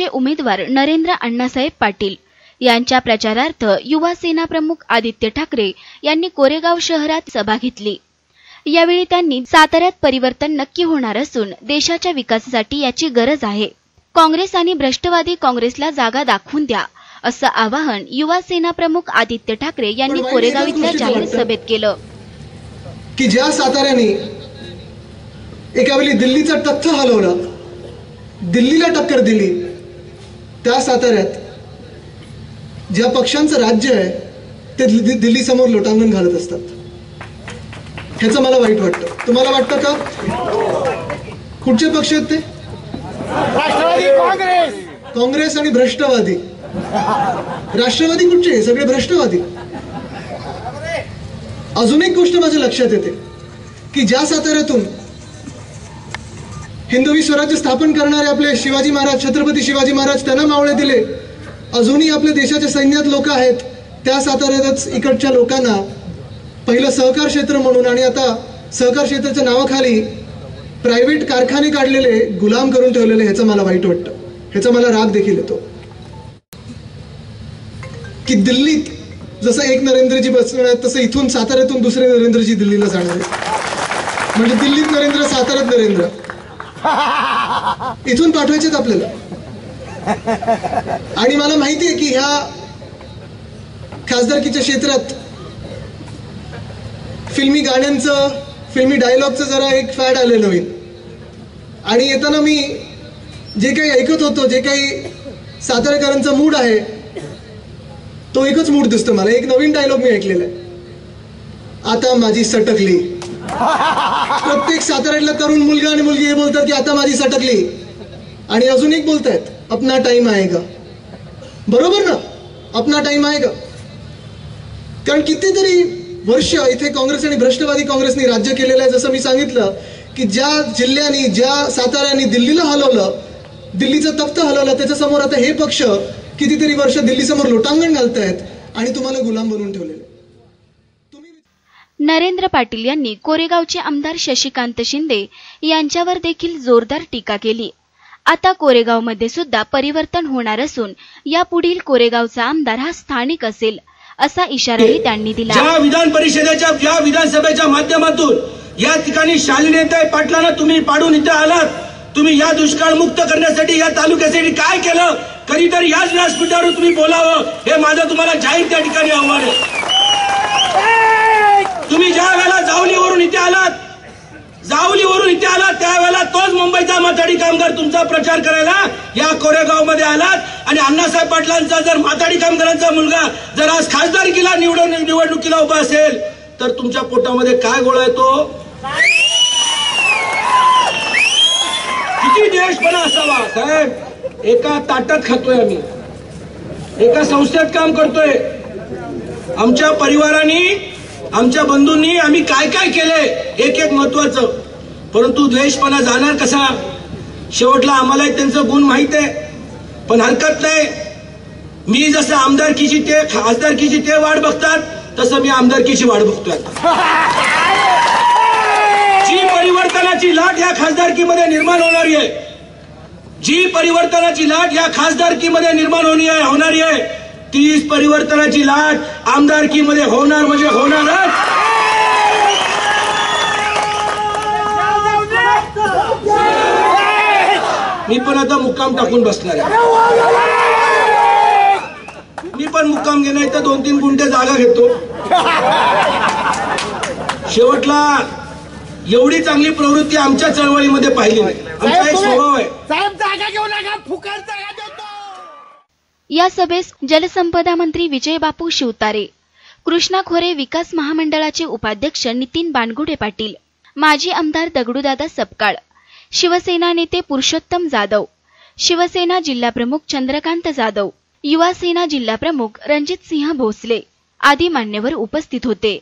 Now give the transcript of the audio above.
पक्षाचे उमेदवार नरेंद्र अण्णासाहेब पाटील. यांच्या प्रचारार्थ युवा सेना प्रमुख आदित्य ठाकरे यांनी कोरेगाव शहरात सभा घेतली. यावेळी त्यांनी साताऱ्यात परिवर्तन नक्की होणार असून देशाच्या विकासासाठी याची गरज आहे. काँग्रेस आणि भ्रष्टवादी काँग्रेसला जागा दाखवून द्या असं आवाहन युवा सेना प्रमुख आदित्य ठाकरे यांनी कोरेगाव इथल्या जाहीर सभेत केलं. की ज्या साताऱ्याने एका वेळी दिल्लीचं तख्त हलवलं दिल्लीला टक्कर दिली त्या साताऱ्यात ज्या पक्षांचं राज्य आहे ते दिल्ली दिल्लीसमोर लोटांगण घालत असतात. ह्याचं मला वाईट वाटतं. तुम्हाला वाटतं का? कुठचे पक्ष आहेत ते? राष्ट्रवादी काँग्रेस! काँग्रेस आणि भ्रष्टवादी. राष्ट्रवादी कुठचे? सगळे भ्रष्टवादी. अजून एक गोष्ट माझ्या लक्षात येते की ज्या साताऱ्यातून हिंदवी स्वराज्य स्थापन करणारे आपले शिवाजी महाराज छत्रपती शिवाजी महाराज त्यांना मावळे दिले. अजूनही आपल्या देशाच्या सैन्यात लोक आहेत. त्या साताऱ्यातच इकडच्या लोकांना पहिलं सहकार क्षेत्र म्हणून आणि आता सहकार क्षेत्राच्या नावाखाली प्रायव्हेट कारखाने काढलेले गुलाम करून ठेवलेले ह्याचं मला वाईट वाटतं. ह्याचा मला राग देखील येतो. की दिल्लीत जसं एक नरेंद्रजी बसणार आहेत तसं इथून साताऱ्यातून दुसरे नरेंद्रजी दिल्लीला जाणार आहेत. म्हणजे दिल्लीत नरेंद्र साताऱ्यात नरेंद्र. इथून पाठवायचेत आपल्याला. आणि मला माहिती आहे की ह्या खासदारकीच्या क्षेत्रात फिल्मी गाण्यांचं फिल्मी डायलॉगचं जरा एक फॅड आलं नवीन. आणि येताना मी जे काही ऐकत होतो जे काही सातारकरांचा मूड आहे तो एकच मूड दिसतो मला. एक नवीन डायलॉग मी ऐकलेला आहे. आता माझी सटकली. प्रत्येक साताऱ्यातला तरुण मुलगा आणि मुलगी हे बोलतात की आता माझी सटकली. आणि अजून एक बोलतायत अपना टाइम ग बरोबर ना? अपना टाइम ग कारण कितीतरी वर्ष इथे काँग्रेस आणि भ्रष्टवादी काँग्रेसने राज्य केलेलं आहे. जसं मी सांगितलं की ज्या जिल्ह्यांनी ज्या साताऱ्याने दिल्लीला हलवलं दिल्लीचं तख्त हलवलं त्याच्यासमोर आता हे पक्ष कितीतरी वर्ष दिल्लीसमोर लोटांगण घालतायत आणि तुम्हाला गुलाम बनवून ठेवलेले नरेंद्र पाटील यांनी कोरेगावचे आमदार शशिकांत शिंदे यांच्यावर देखील जोरदार टीका केली. आता कोरेगावमध्ये सुद्धा परिवर्तन होणार असून यापुढील कोरेगावचा आमदार हा स्थानिक असेल असा इशाराही त्यांनी दिला. ज्या विधान परिषदेच्या ज्या विधानसभेच्या माध्यमातून या ठिकाणी शालिनेताई पाटलांना तुम्ही पाडून इथे आलात तुम्ही या दुष्काळ मुक्त करण्यासाठी या तालुक्यासाठी काय केलं? कधीतरी याच व्यासपीठावर तुम्ही बोलावं हे माझं तुम्हाला जाहीर त्या ठिकाणी आव्हान आहे. तुम्ही ज्या वेळेला जावलीवरून इथे आलात जावलीवरून इथे आलात त्यावेळेला तोच मुंबईचा माथाडी कामगार तुमचा प्रचार करायला या कोरेगावमध्ये आलात. आणि अण्णासाहेब पाटलांचा जर माथाडी कामगारांचा मुलगा जर आज खासदारकीला निवडून निवडणुकीला उभा असेल तर तुमच्या पोटामध्ये काय गोळा येतो? किती देशपणा असावा साहेब. एका ताटात खातोय आम्ही. एका संस्थेत काम करतोय. आमच्या परिवाराने आमच्या बंधूंनी आम्ही काय काय केलंय? एक एक महत्वाचं. परंतु द्वेषपणा जाणार कसा? शेवटला आम्हालाही त्यांचं गुण माहीत आहे. पण हरकत नाही. मी जसं आमदारकीची ते खासदारकीची ते वाट बघतात तसं मी आमदारकीची वाट बघतोय जी परिवर्तनाची लाट या खासदारकीमध्ये निर्माण होणारी आहे. जी परिवर्तनाची लाट या खासदारकीमध्ये निर्माण होणारी आहे. तीच परिवर्तनाची लाट आमदारकीमध्ये होणार म्हणजे होणारच. मी पण आता मुक्काम टाकून बसणार आहे. मी पण मुक्काम घेणार इथं दोन तीन गुंठे जागा घेतो. शेवटला एवढी चांगली प्रवृत्ती आमच्या चळवळीमध्ये पाहिली नाही. आमचा एक स्वभाव आहे साहेब जागा घेऊ नका फुकट जागा देतो या सभेस जलसंपदा मंत्री विजयबापू शिवतारे कृष्णा खोरे विकास महामंडळाचे उपाध्यक्ष नितीन बानगुडे पाटील माजी आमदार दगडूदादा सपकाळ शिवसेना नेते पुरुषोत्तम जाधव शिवसेना जिल्हाप्रमुख चंद्रकांत जाधव युवा सेना जिल्हाप्रमुख रणजित सिंह भोसले आदी मान्यवर उपस्थित होते.